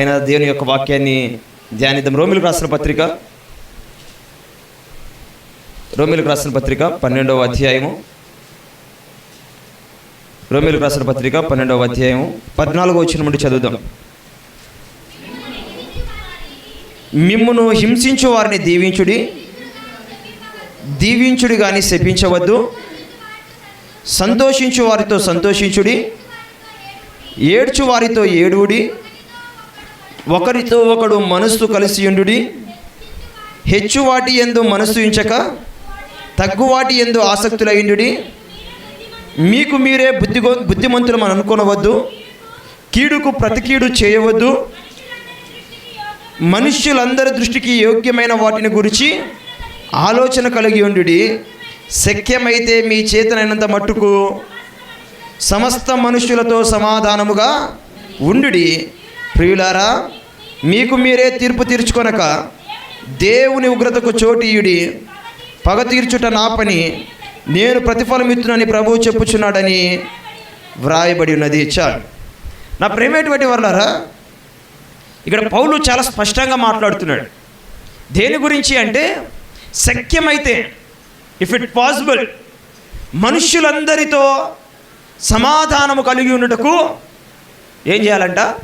ఆయన దేవుని యొక్క వాక్యాన్ని ధ్యానిద్దాం. రోమిలకు రాసిన పత్రిక. రోమిలకు రాసిన పత్రిక పన్నెండవ అధ్యాయము. రోమిలకు రాసిన పత్రిక పన్నెండవ అధ్యాయము. పద్నాలుగో వచ్చిన నుండి చదువుదాం. మిమ్మును హింసించు వారిని దీవించుడి దీవించుడి కానీ శపించవద్దు. సంతోషించు వారితో సంతోషించుడి ఏడ్చు వారితో ఏడువుడి ఒకరితో ఒకడు మనస్సు కలిసి ఉండుడి. హెచ్చు వాటి ఎందు మనస్సు ఉంచక తగ్గువాటి ఎందు ఆసక్తులైండుడి మీకు మీరే బుద్ధి బుద్ధిమంతులు మనం అనుకోనవద్దు. కీడుకు ప్రతికీడు చేయవద్దు. మనుష్యులందరి దృష్టికి యోగ్యమైన వాటిని గురించి ఆలోచన కలిగి ఉండుడి. శక్యమైతే మీ చేతనైనంత మట్టుకు సమస్త మనుష్యులతో సమాధానముగా ఉండుడి. ప్రియులారా మీకు మీరే తీర్పు తీర్చుకొనక దేవుని ఉగ్రతకు చోటీయుడి పగ తీర్చుట నా పని. నేను ప్రతిఫలమిత్తునని ప్రభువు చెప్పుచున్నాడని వ్రాయబడి ఉన్నది. చాలు. నా ప్రేమేటువంటి వర్లారా ఇక్కడ పౌలు చాలా స్పష్టంగా మాట్లాడుతున్నాడు. దేని గురించి అంటే శక్యమైతే ఇఫ్ ఇట్ పాసిబుల్ మనుష్యులందరితో సమాధానము కలిగి ఉండటకు ఏం చేయాలంట?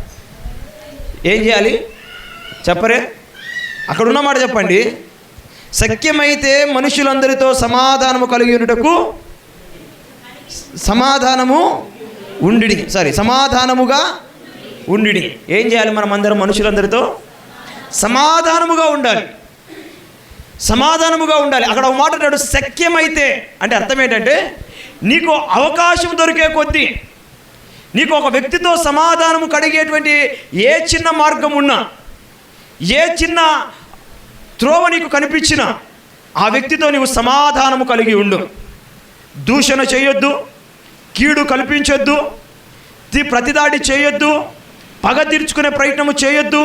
ఏం చేయాలి? చెప్పరే. అక్కడ ఉన్నమాట చెప్పండి. శక్యమైతే మనుషులందరితో సమాధానము కలిగి ఉండటకు సమాధానము ఉండి సారీ సమాధానముగా ఉండి ఏం చేయాలి మనం అందరం మనుషులందరితో? సమాధానముగా ఉండాలి. సమాధానముగా ఉండాలి. అక్కడ ఒక మాట అంటాడు సఖ్యమైతే. అంటే అర్థం ఏంటంటే నీకు అవకాశం దొరికే కొద్దీ నీకు ఒక వ్యక్తితో సమాధానము కడిగేటువంటి ఏ చిన్న మార్గం ఉన్నా ఏ చిన్న త్రోవ నీకు కనిపించినా ఆ వ్యక్తితో నీవు సమాధానము కలిగి ఉండు. దూషణ చేయొద్దు కీడు కల్పించొద్దు ప్రతిదాడి చేయొద్దు పగ తీర్చుకునే ప్రయత్నము చేయొద్దు.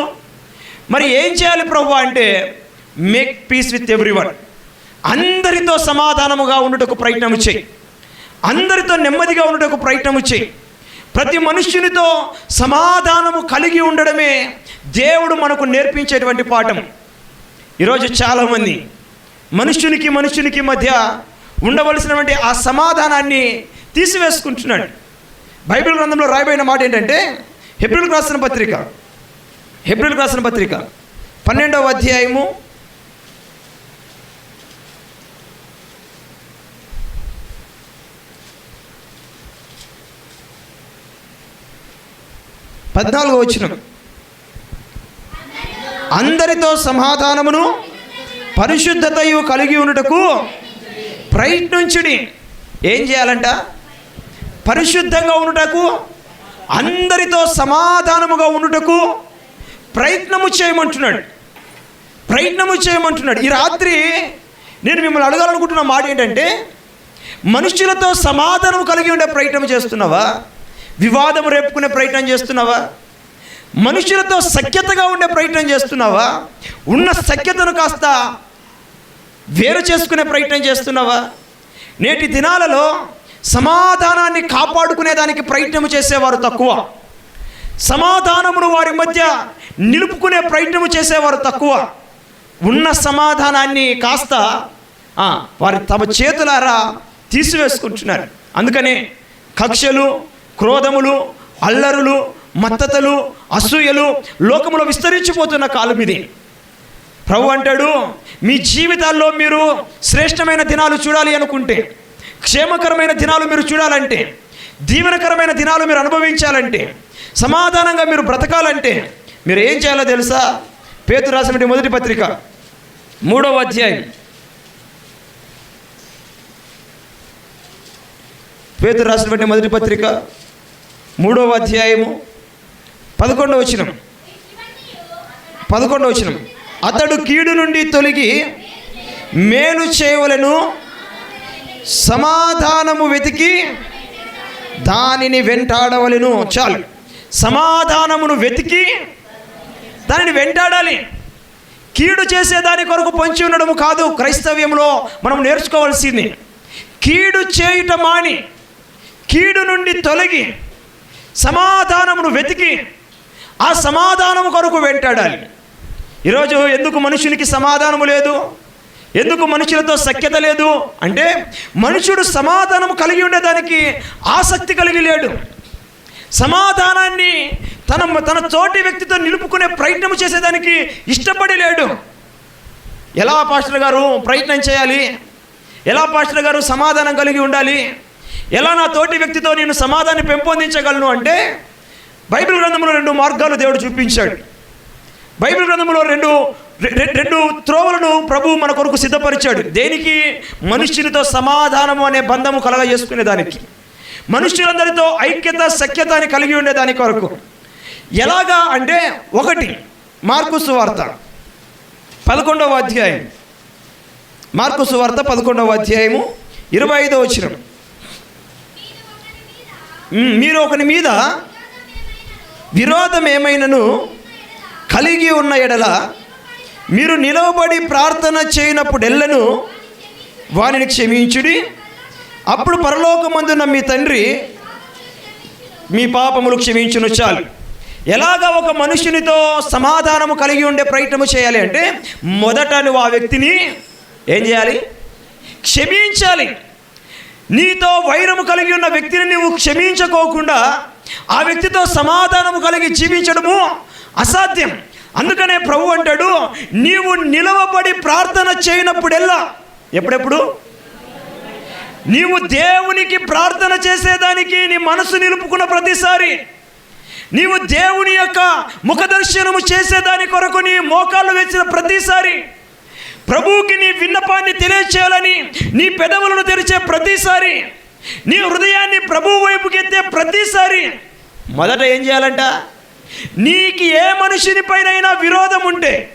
మరి ఏం చేయాలి ప్రభు అంటే make peace with everyone అందరితో సమాధానముగా ఉండటకు ప్రయత్నము చేయి. అందరితో నెమ్మదిగా ఉండటకు ప్రయత్నము చేయి. ప్రతి మనుష్యునితో సమాధానము కలిగి ఉండడమే దేవుడు మనకు నేర్పించేటువంటి పాఠం. ఈరోజు చాలామంది మనుష్యునికి మనుష్యునికి మధ్య ఉండవలసినటువంటి ఆ సమాధానాన్ని తీసివేసుకుంటున్నాడు. బైబిల్ గ్రంథంలో రాయబడిన మాట ఏంటంటే హెబ్రిల్కి రాసిన పత్రిక హెబ్రిల్కి రాసిన పత్రిక పన్నెండవ అధ్యాయము పద్నాలుగు వచ్చిన అందరితో సమాధానమును పరిశుద్ధతయు కలిగి ఉండుటకు ప్రయత్నించుడి. ఏం చేయాలంట? పరిశుద్ధంగా ఉండుటకు అందరితో సమాధానముగా ఉండుటకు ప్రయత్నము చేయమంటున్నాడు. ప్రయత్నము చేయమంటున్నాడు. ఈ రాత్రి నేను మిమ్మల్ని అడగాలనుకుంటున్న మాట ఏంటంటే మనుషులతో సమాధానం కలిగి ఉండే ప్రయత్నం చేస్తున్నావా? వివాదం రేపుకునే ప్రయత్నం చేస్తున్నావా? మనుషులతో సఖ్యతగా ఉండే ప్రయత్నం చేస్తున్నావా? ఉన్న సఖ్యతను కాస్త వేరు చేసుకునే ప్రయత్నం చేస్తున్నావా? నేటి దినాలలో సమాధానాన్ని కాపాడుకునే దానికి ప్రయత్నం చేసేవారు తక్కువ. సమాధానమును వారి మధ్య నిలుపుకునే ప్రయత్నము చేసేవారు తక్కువ. ఉన్న సమాధానాన్ని కాస్త వారి తమ చేతులారా తీసివేసుకుంటున్నారు. అందుకనే కక్షలు క్రోధములు అల్లరులు మత్తతలు అసూయలు లోకములో విస్తరించిపోతున్న కాలం ఇది. ప్రభు అంటాడు మీ జీవితాల్లో మీరు శ్రేష్టమైన దినాలు చూడాలి అనుకుంటే క్షేమకరమైన దినాలు మీరు చూడాలంటే దీవెనకరమైన దినాలు మీరు అనుభవించాలంటే సమాధానంగా మీరు బ్రతకాలంటే మీరు ఏం చేయాలో తెలుసా? పేతు రాసినటువంటి మొదటి పత్రిక మూడవ అధ్యాయం. పేరు రాసినటువంటి మొదటి పత్రిక మూడవ అధ్యాయము పదకొండవ వచనం. పదకొండవ వచనం. అతడు కీడు నుండి తొలగి మేలు చేయవలను సమాధానము వెతికి దానిని వెంటాడవలను. చాలు. సమాధానమును వెతికి దానిని వెంటాడాలి. కీడు చేసే దాని కొరకు పొంచి ఉండడము కాదు క్రైస్తవ్యంలో మనం నేర్చుకోవాల్సింది. కీడు చేయుట మాని కీడు నుండి తొలగి సమాధానమును వెతికి ఆ సమాధానం కొరకు వెంటాడాలి. ఈరోజు ఎందుకు మనుషునికి సమాధానము లేదు? ఎందుకు మనుషులతో సఖ్యత లేదు? అంటే మనుషుడు సమాధానం కలిగి ఉండేదానికి ఆసక్తి కలిగి లేడు. సమాధానాన్ని తన తన తోటి వ్యక్తితో నిలుపుకునే ప్రయత్నం చేసేదానికి ఇష్టపడి లేడు. ఎలా పాస్టర్ గారు ప్రయత్నం చేయాలి? ఎలా పాస్టర్ గారు సమాధానం కలిగి ఉండాలి? ఎలా నా తోటి వ్యక్తితో నేను సమాధాన్ని పెంపొందించగలను అంటే బైబిల్ గ్రంథంలో రెండు మార్గాలు దేవుడు చూపించాడు. బైబిల్ గ్రంథంలో రెండు రెండు త్రోవలను ప్రభు మన కొరకు సిద్ధపరిచాడు. దేనికి? మనుష్యునితో సమాధానము అనే బంధము కలగ చేసుకునేదానికి మనుష్యులందరితో ఐక్యత సఖ్యత అని కలిగి ఉండే దాని కొరకు. ఎలాగా అంటే ఒకటి మార్కు సువార్త పదకొండవ అధ్యాయం. మార్కు సువార్త పదకొండవ అధ్యాయము ఇరవై ఐదో వచ్చినాం మీరు ఒకని మీద విరోధం ఏమైనను కలిగి ఉన్న ఎడల మీరు నిలవబడి ప్రార్థన చేయనప్పుడెల్లను వారిని క్షమించుడి. అప్పుడు పరలోకమందున మీ తండ్రి మీ పాపములు క్షమించును చాలు. ఎలాగ ఒక మనుషునితో సమాధానము కలిగి ఉండే ప్రయత్నము చేయాలి అంటే మొదట నువ్వు ఆ వ్యక్తిని ఏం చేయాలి? క్షమించాలి. నీతో వైరము కలిగి ఉన్న వ్యక్తిని నువ్వు క్షమించుకోకుండా ఆ వ్యక్తితో సమాధానము కలిగి జీవించడము అసాధ్యం. అందుకనే ప్రభు అంటాడు నీవు నిలవబడి ప్రార్థన చేయనప్పుడెల్లా? ఎప్పుడెప్పుడు? నీవు దేవునికి ప్రార్థన చేసేదానికి నీ మనసు నిలుపుకున్న ప్రతిసారి. నీవు దేవుని యొక్క ముఖదర్శనము చేసేదాని కొరకు నీ మోకాళ్ళు వేసిన ప్రతిసారి. ప్రభువుకి నీ విన్నపాన్ని తెలియచేయాలని నీ పెదవులను తెరిచే ప్రతిసారి నీ హృదయాన్ని ప్రభువు వైపుకి ఎత్తే ప్రతిసారి మొదట ఏం చేయాలంట? నీకు ఏ మనుషుని పైన విరోధం ఉంటే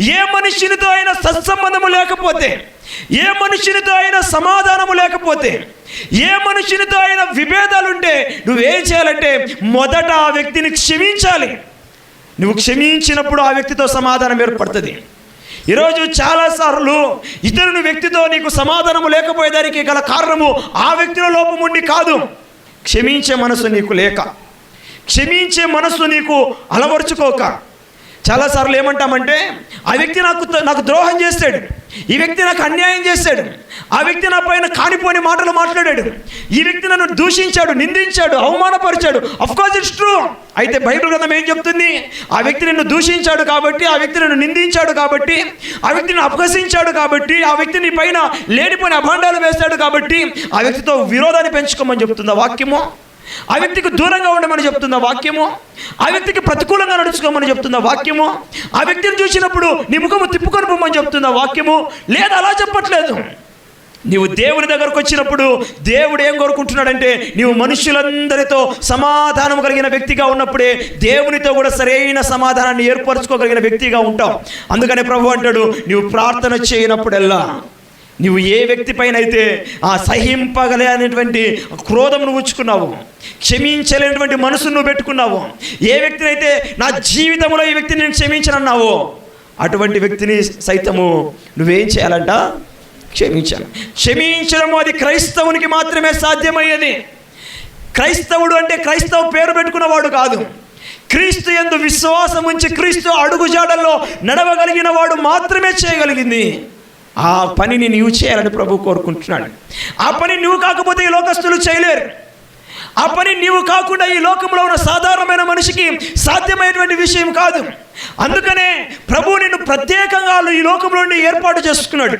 ఏ మనుషునితో అయినా సత్సంబంధము లేకపోతే ఏ మనుషునితో అయినా సమాధానము లేకపోతే ఏ మనుషునితో అయినా విభేదాలుంటే నువ్వేం చేయాలంటే మొదట ఆ వ్యక్తిని క్షమించాలి. నువ్వు క్షమించినప్పుడు ఆ వ్యక్తితో సమాధానం ఏర్పడుతుంది. ఈరోజు చాలాసార్లు ఇతరుని వ్యక్తితో నీకు సమాధానము లేకపోయేదానికి గల కారణము ఆ వ్యక్తిలో లోపముండి ఉండి కాదు. క్షమించే మనసు నీకు లేక. క్షమించే మనసు నీకు అలవరుచుకోక. చాలాసార్లు ఏమంటామంటే ఆ వ్యక్తి నాకు నాకు ద్రోహం చేస్తాడు. ఈ వ్యక్తి నాకు అన్యాయం చేశాడు ఆ వ్యక్తి నా పైన కానిపోని మాటలు మాట్లాడాడు. ఈ వ్యక్తి నన్ను దూషించాడు నిందించాడు అవమానపరిచాడు. కోర్స్ ఇట్స్ ట్రూ అయితే బైబిల్ గ్రంథం ఏం చెప్తుంది? ఆ వ్యక్తి నిన్ను దూషించాడు కాబట్టి ఆ వ్యక్తి నన్ను నిందించాడు కాబట్టి ఆ వ్యక్తిని అపహసించాడు కాబట్టి ఆ వ్యక్తి నీ పైన లేనిపోయిన అభాండాలు వేస్తాడు కాబట్టి ఆ వ్యక్తితో విరోధాన్ని పెంచుకోమని చెప్తుంది ఆ వాక్యము. ఆ వ్యక్తికి దూరంగా ఉండమని చెప్తున్న వాక్యము ఆ వ్యక్తికి ప్రతికూలంగా నడుచుకోమని చెప్తున్న వాక్యము ఆ వ్యక్తిని చూసినప్పుడు నీ ముఖము తిప్పుకొని పోమని చెప్తున్న వాక్యము లేదా అలా చెప్పట్లేదు. నీవు దేవుని దగ్గరకు వచ్చినప్పుడు దేవుడు ఏం కోరుకుంటున్నాడంటే నీవు మనుషులందరితో సమాధానం కలిగిన వ్యక్తిగా ఉన్నప్పుడే దేవునితో కూడా సరైన సమాధానాన్ని ఏర్పరచుకోగలిగిన వ్యక్తిగా ఉంటావు. అందుకనే ప్రభు అంటాడు నీవు ప్రార్థన చేయనప్పుడల్లా నువ్వు ఏ వ్యక్తి పైన అయితే ఆ సహింపగలేనటువంటి క్రోధం నువ్వు ఉంచుకున్నావు క్షమించలేనటువంటి మనసును నువ్వు పెట్టుకున్నావు ఏ వ్యక్తిని అయితే నా జీవితంలో ఈ వ్యక్తిని నేను క్షమించనన్నావో అటువంటి వ్యక్తిని సైతము నువ్వేం చేయాలంట? క్షమించాలి. క్షమించడము అది క్రైస్తవునికి మాత్రమే సాధ్యమయ్యేది. క్రైస్తవుడు అంటే క్రైస్తవ పేరు పెట్టుకున్నవాడు కాదు. క్రీస్తు ఎందు విశ్వాసం ఉంచి క్రీస్తు అడుగుజాడల్లో నడవగలిగిన వాడు మాత్రమే చేయగలిగింది. ఆ పనిని నీవు చేయాలని ప్రభు కోరుకుంటున్నాడు. ఆ పని నువ్వు కాకపోతే ఈ లోకస్తులు చేయలేరు. ఆ పని నీవు కాకుండా ఈ లోకంలో ఉన్న సాధారణమైన మనిషికి సాధ్యమైనటువంటి విషయం కాదు. అందుకనే ప్రభు నిన్ను ప్రత్యేకంగా ఈ లోకంలో నుండి ఏర్పాటు చేసుకున్నాడు.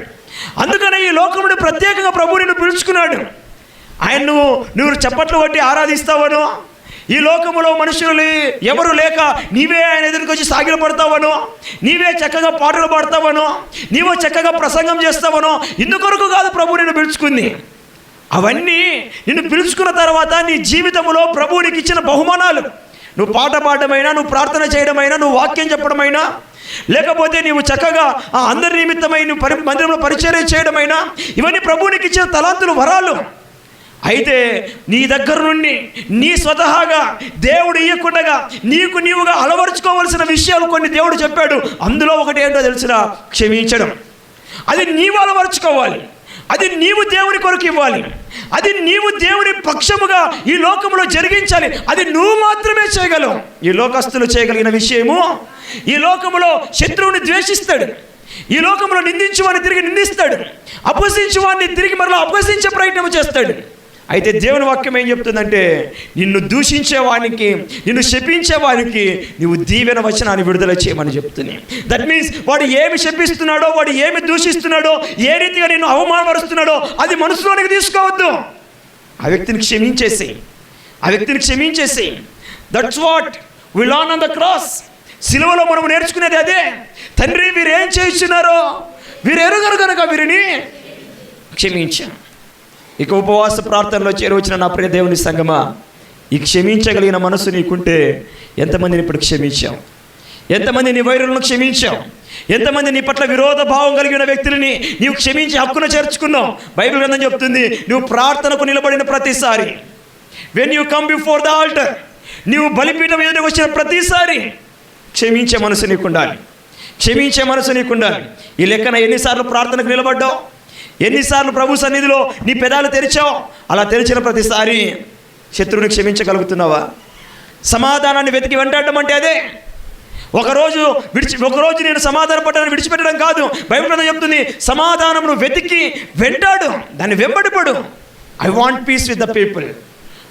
అందుకనే ఈ లోకం నుండి ప్రత్యేకంగా ప్రభు నిన్ను పిలుచుకున్నాడు. ఆయన నువ్వు నువ్వు చప్పట్లు కొట్టి ఆరాధిస్తావను ఈ లోకములో మనుషులు ఎవరు లేక నీవే ఆయన ఎదురుకొచ్చి సాగిల పడతావను నీవే చక్కగా పాటలు పాడతావను నీవే చక్కగా ప్రసంగం చేస్తావను ఇందుకొరకు కాదు ప్రభు నిన్ను పిలుచుకుంది. అవన్నీ నిన్ను పిలుచుకున్న తర్వాత నీ జీవితంలో ప్రభువు నీకు ఇచ్చిన బహుమానాలు. నువ్వు పాట పాడమైనా నువ్వు ప్రార్థన చేయడమైనా నువ్వు వాక్యం చెప్పడమైనా లేకపోతే నీవు చక్కగా ఆ అందరి నిమిత్తమై నువ్వు పరి మందిరంలో పరిచర్య చేయడమైనా ఇవన్నీ ప్రభువునికి ఇచ్చిన తలాంతులు వరాలు. అయితే నీ దగ్గర నుండి నీ స్వతహాగా దేవుడు ఇయ్యకుండగా నీకు నీవుగా అలవరుచుకోవలసిన విషయాలు కొన్ని దేవుడు చెప్పాడు. అందులో ఒకటి ఏంటో తెలిసిన? క్షమించడం. అది నీవు అలవరుచుకోవాలి. అది నీవు దేవుని కొరకు ఇవ్వాలి. అది నీవు దేవుని పక్షముగా ఈ లోకంలో జరిగించాలి. అది నువ్వు మాత్రమే చేయగలవు. ఈ లోకస్తులు చేయగలిగిన విషయము ఈ లోకములో శత్రువుని ద్వేషిస్తాడు. ఈ లోకంలో నిందించువాడిని తిరిగి నిందిస్తాడు. అపహసించువాడిని తిరిగి మరలా అపహసించే ప్రయత్నం చేస్తాడు. అయితే దేవుని వాక్యం ఏం చెప్తుందంటే నిన్ను దూషించేవానికి నిన్ను శపించేవానికి నువ్వు దీవెన వచనాన్ని విడుదల చేయమని చెప్తుంది దట్ మీన్స్ వాడు ఏమి శపిస్తున్నాడో వాడు ఏమి దూషిస్తున్నాడో ఏ రీతిగా నిన్ను అవమానపరుస్తున్నాడో అది మనసులోనికి తీసుకోవద్దు. ఆ వ్యక్తిని క్షమించేసి ఆ వ్యక్తిని క్షమించేసి that's what we learn on the cross సిలువలో మనం నేర్చుకునేది అదే. తండ్రి వీరు ఏం చేస్తున్నారో వీరు ఎరుగరు కనుక వీరిని క్షమించాం. ఇక ఉపవాస ప్రార్థనలో చేరవచ్చిన నా ప్రియ దేవుని సంగమా ఈ క్షమించగలిగిన మనసు నీకుంటే ఎంతమందిని ఇప్పుడు క్షమించాం? ఎంతమంది నీ వైరులను క్షమించాం? ఎంతమంది నీ పట్ల విరోధ భావం కలిగిన వ్యక్తులని నీవు క్షమించి హక్కును చేర్చుకున్నావు బైబిల్ గ్రంథం చెప్తుంది నువ్వు ప్రార్థనకు నిలబడిన ప్రతిసారి when you come before the altar నీవు బలిపీఠం ఎదుటికి వచ్చిన ప్రతిసారి క్షమించే మనసు నీకుండాలి. క్షమించే మనసు నీకుండాలి. ఈ లెక్కన ఎన్నిసార్లు ప్రార్థనకు నిలబడ్డావు? ఎన్నిసార్లు ప్రభు సన్నిధిలో నీ పెదాలు తెరిచావు? అలా తెరిచిన ప్రతిసారి శత్రువుని క్షమించగలుగుతున్నావా? సమాధానాన్ని వెతికి వెంటాడడం అంటే అదే. ఒకరోజు విడిచి ఒకరోజు నేను సమాధాన పడ్డాను విడిచిపెట్టడం కాదు. బైబిల్ చెప్తుంది సమాధానమును వెతికి వెంటాడు. దాన్ని వెంబడిపడు. I want peace with the people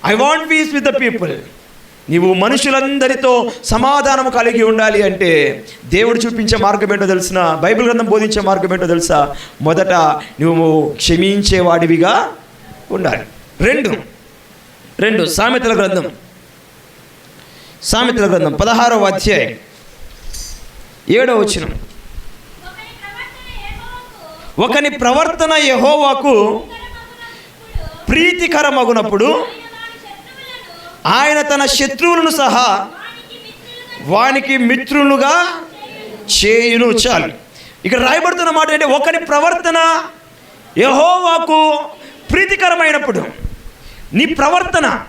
I want peace with the people నీవు మనుషులందరితో సమాధానం కలిగి ఉండాలి అంటే దేవుడు చూపించే మార్గం ఏంటో తెలిసిన బైబిల్ గ్రంథం బోధించే మార్గం ఏంటో తెలుసా? మొదట నువ్వు క్షమించేవాడివిగా ఉండాలి. రెండు రెండు సామెతల గ్రంథం. సామెతల గ్రంథం పదహారవ అధ్యాయం ఏడవ వచ్చిన ఒకని ప్రవర్తన యహోవాకు ప్రీతికరమగునప్పుడు ఆయన తన శత్రువులను సహా వానికి మిత్రులుగా చేయును చాలు. ఇక్కడ రాయబడుతున్న మాట అంటే ఒకరి ప్రవర్తన యహోవాకు ప్రీతికరమైనప్పుడు నీ ప్రవర్తన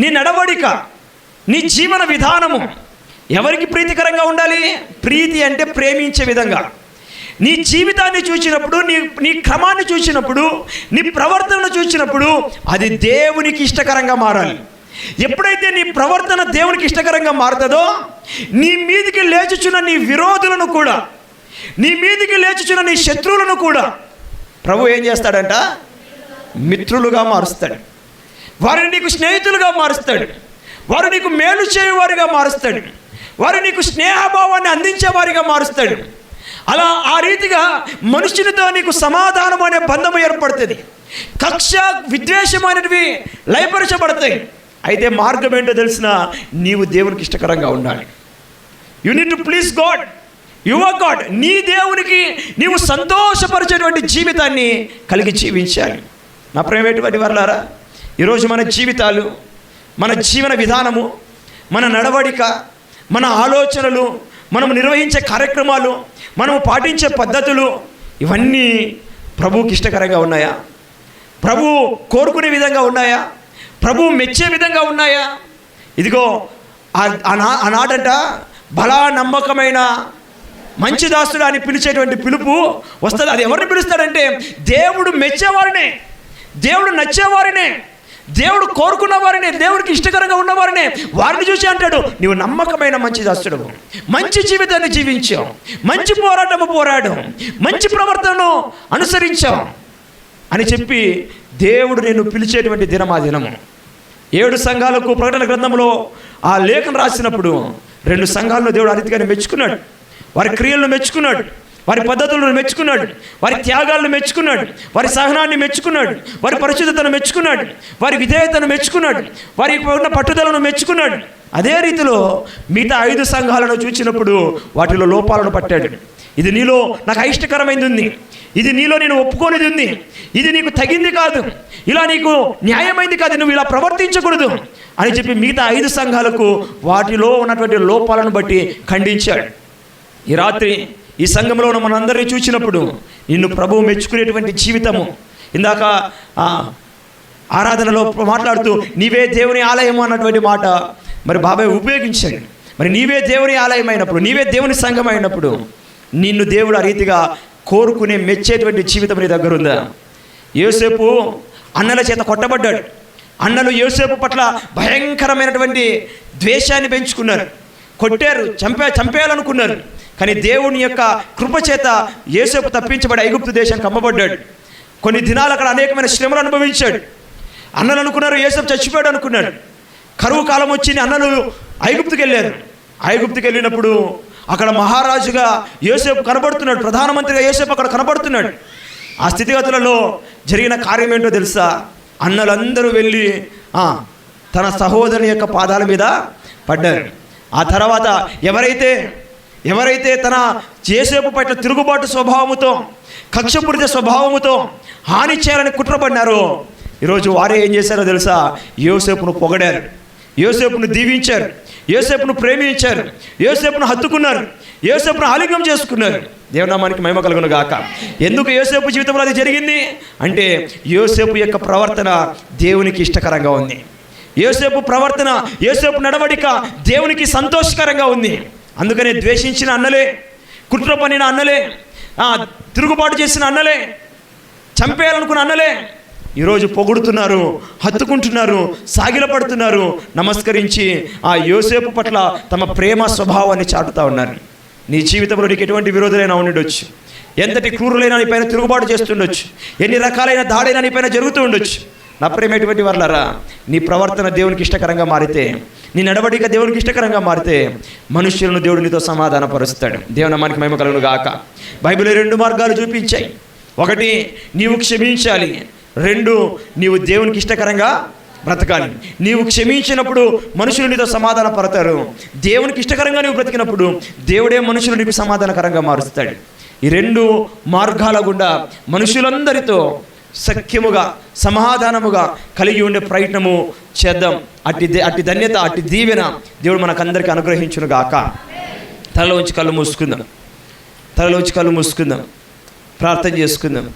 నీ నడవడిక నీ జీవన విధానము ఎవరికి ప్రీతికరంగా ఉండాలి? ప్రీతి అంటే ప్రేమించే విధంగా. నీ జీవితాన్ని చూసినప్పుడు నీ నీ క్రమాన్ని చూసినప్పుడు నీ ప్రవర్తనను చూసినప్పుడు అది దేవునికి ఇష్టకరంగా మారాలి. ఎప్పుడైతే నీ ప్రవర్తన దేవునికి ఇష్టకరంగా మారుతుందో నీ మీదికి లేచుచున్న నీ విరోధులను కూడా నీ మీదికి లేచుచున్న నీ శత్రువులను కూడా ప్రభు ఏం చేస్తాడంట? మిత్రులుగా మారుస్తాడు. వారిని నీకు స్నేహితులుగా మారుస్తాడు. వారు నీకు మేలు చేయవారిగా మారుస్తాడు. వారు నీకు స్నేహభావాన్ని అందించేవారిగా మారుస్తాడు. అలా ఆ రీతిగా మనుషులతో నీకు సమాధానం అనే బంధం ఏర్పడుతుంది. కక్ష విద్వేషం అనేటివి లయపరచబడతాయి. అయితే మార్గం ఏంటో తెలిసిన నీవు దేవునికి ఇష్టకరంగా ఉండాలి. You need to please God your God నీ దేవునికి నీవు సంతోషపరిచేటువంటి జీవితాన్ని కలిగి జీవించాలి. నా ప్రేమేటువంటి వర్లారా? ఈరోజు మన జీవితాలు మన జీవన విధానము మన నడవడిక మన ఆలోచనలు మనము నిర్వహించే కార్యక్రమాలు మనము పాటించే పద్ధతులు ఇవన్నీ ప్రభువుకి ఇష్టకరంగా ఉన్నాయా? ప్రభు కోరుకునే విధంగా ఉన్నాయా? ప్రభువు మెచ్చే విధంగా ఉన్నాయా? ఇదిగో ఆ- బలా నమ్మకమైన మంచి దాసుడు అని పిలిచేటువంటి పిలుపు వస్తుంది. అది ఎవరిని పిలుస్తాడంటే దేవుడు మెచ్చేవారినే దేవుడు నచ్చేవారినే దేవుడు కోరుకున్న వారినే దేవుడికి ఇష్టకరంగా ఉన్నవారినే వారిని చూసి అంటాడు నీవు నమ్మకమైన మంచి దాస్తుడు మంచి జీవితాన్ని జీవించావు. మంచి పోరాటము పోరాడు మంచి ప్రవర్తనను అనుసరించావు. అని చెప్పి దేవుడు నేను పిలిచేటువంటి దినం ఆ దినము ఏడు సంఘాలకు ప్రకటన గ్రంథంలో ఆ లేఖను రాసినప్పుడు రెండు సంఘాలను దేవుడు ఆ మెచ్చుకున్నాడు. వారి క్రియలను మెచ్చుకున్నాడు. వారి పద్ధతులను మెచ్చుకున్నాడు. వారి త్యాగాలను మెచ్చుకున్నాడు. వారి సహనాన్ని మెచ్చుకున్నాడు. వారి పరిశుద్ధతను మెచ్చుకున్నాడు. వారి విధేయతను మెచ్చుకున్నాడు. వారి ఉన్న పట్టుదలను మెచ్చుకున్నాడు. అదే రీతిలో మిగతా ఐదు సంఘాలను చూసినప్పుడు వాటిలో లోపాలను పట్టాడు. ఇది నీలో నాకు అయిష్టకరమైంది ఉంది. ఇది నీలో నేను ఒప్పుకోనిది ఉంది. ఇది నీకు తగింది కాదు. ఇలా నీకు న్యాయమైంది కాదు. నువ్వు ఇలా ప్రవర్తించకూడదు అని చెప్పి మిగతా ఐదు సంఘాలకు వాటిలో ఉన్నటువంటి లోపాలను బట్టి ఖండించాడు. ఈ రాత్రి ఈ సంఘంలో ఉన్న మనందరినీ చూసినప్పుడు నిన్ను ప్రభువు మెచ్చుకునేటువంటి జీవితము. ఇందాక ఆరాధనలో మాట్లాడుతూ నీవే దేవుని ఆలయము అన్నటువంటి మాట మరి బాబాయ్ ఉపయోగించండి. మరి నీవే దేవుని ఆలయం అయినప్పుడు నీవే దేవుని సంఘం అయినప్పుడు నిన్ను దేవుడు ఆ రీతిగా కోరుకునే మెచ్చేటువంటి జీవితం నీ దగ్గర ఉందా యోసేపు అన్నల చేత కొట్టబడ్డాడు. అన్నలు యోసేపు పట్ల భయంకరమైనటువంటి ద్వేషాన్ని పెంచుకున్నారు. కొట్టారు చంపే చంపేయాలనుకున్నారు. కానీ దేవుని యొక్క కృపచేత యోసేపు తప్పించబడి ఐగుప్తు దేశానికి అమ్మబడ్డాడు కొన్ని దినాలు అక్కడ అనేకమైన శ్రమలు అనుభవించాడు. అన్నలు అనుకున్నారు యోసేపు చచ్చిపోయాడు అనుకున్నాడు. కరువు కాలం వచ్చింది అన్నలు ఐగుప్తుకి వెళ్ళారు. ఐగుప్తుకి వెళ్ళినప్పుడు అక్కడ మహారాజుగా యోసేపు కనబడుతున్నాడు. ప్రధానమంత్రిగా యోసేపు అక్కడ కనబడుతున్నాడు. ఆ స్థితిగతులలో జరిగిన కార్యం ఏంటో తెలుసా? అన్నలందరూ వెళ్ళి తన సహోదరుని యొక్క పాదాల మీద పడ్డారు. ఆ తర్వాత ఎవరైతే ఎవరైతే తన చేసేపు పట్ల తిరుగుబాటు స్వభావముతో కక్షపూరిత స్వభావముతో హాని చేయాలని కుట్రపడినారో ఈరోజు వారే ఏం చేశారో తెలుసా? యోసేపును పొగడారు యోసేపును దీవించారు యోసేపును ప్రేమించారు యోసేపును హత్తుకున్నారు యోసేపును ఆలింగం చేసుకున్నారు. దేవనామానికి మహిమ కలుగును గాక. ఎందుకు యోసేపు జీవితంలో అది జరిగింది? అంటే యోసేపు యొక్క ప్రవర్తన దేవునికి ఇష్టకరంగా ఉంది. యోసేపు ప్రవర్తన యోసేపు నడవడిక దేవునికి సంతోషకరంగా ఉంది. అందుకనే ద్వేషించిన అన్నలే కుట్ర పనిన అన్నలే తిరుగుబాటు చేసిన అన్నలే చంపేయాలనుకున్న అన్నలే ఈరోజు పొగుడుతున్నారు హత్తుకుంటున్నారు సాగిలపడుతున్నారు నమస్కరించి ఆ యోసేపు పట్ల తమ ప్రేమ స్వభావాన్ని చాటుతా ఉన్నారు. నీ జీవితంలో నీకు ఎటువంటి విరోధులైనా ఉండొచ్చు ఎంతటి క్రూరులైనా నీ పైన తిరుగుబాటు చేస్తుండొచ్చు. ఎన్ని రకాలైన దాడైనా నీ పైన జరుగుతూ ఉండొచ్చు. నా ప్రేమ వర్లరా నీ ప్రవర్తన దేవునికి ఇష్టకరంగా మారితే నీ నడవడిక దేవునికి ఇష్టకరంగా మారితే మనుష్యులను దేవుడు నీతో సమాధానపరుస్తాడు. దేవుని మనకి మహిమ కలుగును గాక. బైబిల్ రెండు మార్గాలు చూపించాయి. ఒకటి నీవు క్షమించాలి. రెండు నీవు దేవునికి ఇష్టకరంగా బ్రతకాలి. నీవు క్షమించినప్పుడు మనుషులు నీతో సమాధాన పడతారు దేవునికి ఇష్టకరంగా నీవు బ్రతికినప్పుడు దేవుడే మనుషులు నీకు సమాధానకరంగా మారుస్తాడు. ఈ రెండు మార్గాల గుండా మనుషులందరితో సఖ్యముగా సమాధానముగా కలిగి ఉండే ప్రయత్నము చేద్దాం. అట్టి దే- అట్టి ధన్యత అట్టి దీవెన దేవుడు మనకందరికీ అనుగ్రహించును గాక. తలలోంచి కళ్ళు మూసుకుందాం. తలలోంచి కళ్ళు మూసుకుందాం. ప్రార్థన చేసుకుందాం.